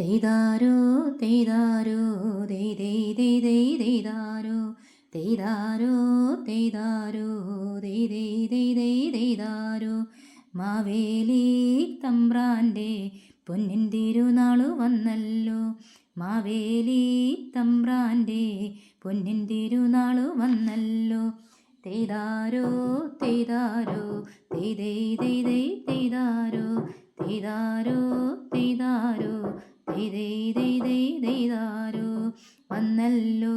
തെയ്താരോ തെയ്താരോ ദേ ദേ ദേ ദേ തെയ്താരോ തെയ്താരോ തെയ്താരോ ദേ ദേ ദേ ദേ തെയ്താരോ. മാവേലി തമ്പ്രാന്റെ പൊന്നിൻ തിരുനാളു വന്നല്ലോ. മാവേലി തമ്പ്രാന്റെ പൊന്നിൻ തിരുനാളു വന്നല്ലോ. തെയ്താരോ തെയ്താരോ തെയ് തെയ് തെയ് തെയ് തെയ്താരോ തെയ്താരോ. തെയ്താരോ തെയ്താരോ വന്നല്ലോ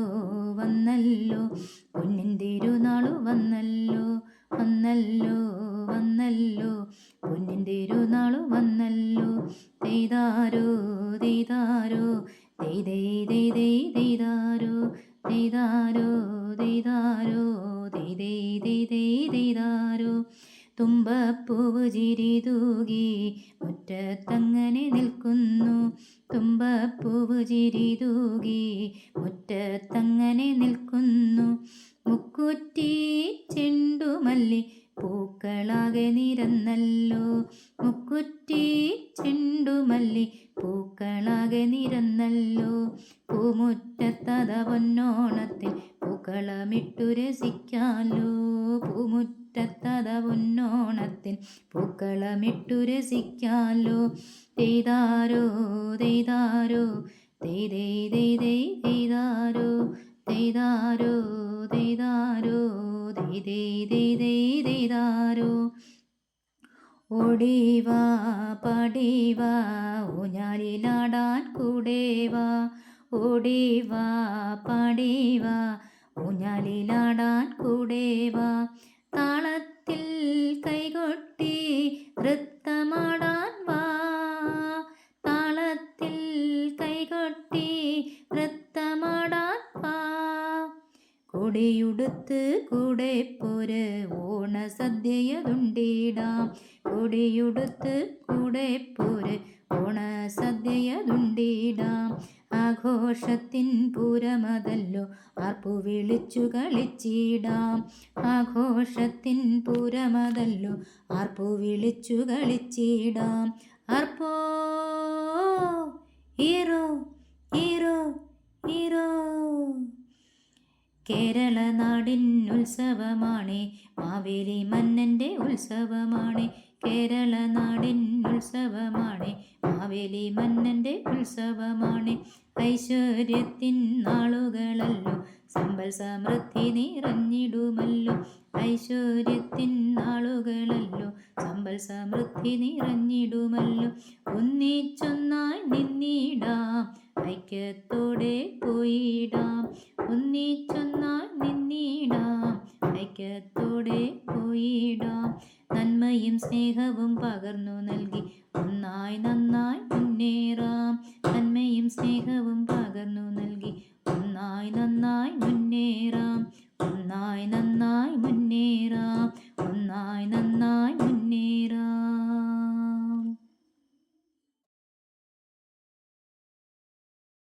വന്നല്ലോ പൊന്നിൻ തിരുനാളു വന്നല്ലോ വന്നല്ലോ വന്നല്ലോ പൊന്നിൻ തിരുനാളു വന്നല്ലോ തെയ്താരോ തെയ്താരോ തെയ് തെയ് തെയ് തെയ് തെയ്താരോ തെയ്താരോ തെയ്താരോ തെയ് തെയ് തെയ് തെയ് തെയ്താരോ തുമ്പപ്പൂവ് ചിരി തൂകി മുറ്റത്തങ്ങനെ നിൽക്കുന്നു തുമ്പപ്പൂവ് ചിരി മുറ്റത്തങ്ങനെ നിൽക്കുന്നു. മുക്കുറ്റി ചെണ്ടുമല്ലി പൂക്കളാകെ നിരന്നല്ലോ. മുക്കുറ്റി ചെണ്ടുമല്ലി പൂക്കളാകെ നിരന്നല്ലോ. പൂമുറ്റത്തത പൊന്നോണത്തിൽ പൂക്കളമിട്ടു രസിക്കാലോ? പൂമുറ്റത്തത പൊന്നോണത്തിൽ പൂക്കളമിട്ടു രസിക്കാലോ? തെയ്താരോ തെയ്താരോ? തെയ്തേ തെയ്തേ തെയ് തെയ് തെയ്താരോ? തെയ്താരോ തെയ്താരോ? തെയ്തേ തെയ്തേ തെയ് തെയ് തെയ്താരോ? ഓടിവാ പടിവാ ഊഞ്ഞാലിലാടാൻ കൂടേവാ. ഒടിവാ പാടിവാ ഊഞ്ഞാലിലാടാൻ കൂടേവാ കൊടിയുടുത്ത് കൂടെ പോര്. ഓണസദ്യയതുണ്ടിടാം കൊടിയുടുത്ത് കൂടെ പോര്. ഓണസദ്യയതുണ്ടിടാം ആഘോഷത്തിൻ പൂരമതല്ലോ ആർപ്പു വിളിച്ചു കളിച്ചിടാം. ആഘോഷത്തിൻ പൂരമതല്ലോ ആർപ്പു വിളിച്ചു കളിച്ചിടാം. ആർപ്പോ? ഹീറോ ഹീറോ ഹീറോ കേരള നാടിൻ ഉത്സവമാണ് മാവേലി മന്നന്റെ ഉത്സവമാണ് കേരള നാടിൻ ഉത്സവമാണ് മാവേലി മന്നന്റെ ഉത്സവമാണ്. ഐശ്വര്യത്തിൻ നാളുകളല്ലോ സമ്പൽ സമൃദ്ധി നിറഞ്ഞിടുമല്ലോ. ഐശ്വര്യത്തിൻ നാളുകളല്ലോ സമ്പൽ സമൃദ്ധി നിറഞ്ഞിടുമല്ലോ. ഒന്നിച്ചൊന്നായി നിന്നിടാം ഐക്യത്തോടെ പോയിടാം. ഒന്നിച്ചൊന്നാൽ നിന്നിടാം. ഐക്യത്തോടെ പോയിടാം. നന്മയും സ്നേഹവും പകർന്നു നൽകി. ഒന്നായി നന്നായി മുന്നേറാം. നന്മയും സ്നേഹവും പകർന്നു നൽകി. ഒന്നായി നന്നായി മുന്നേറാം. ഒന്നായി നന്നായി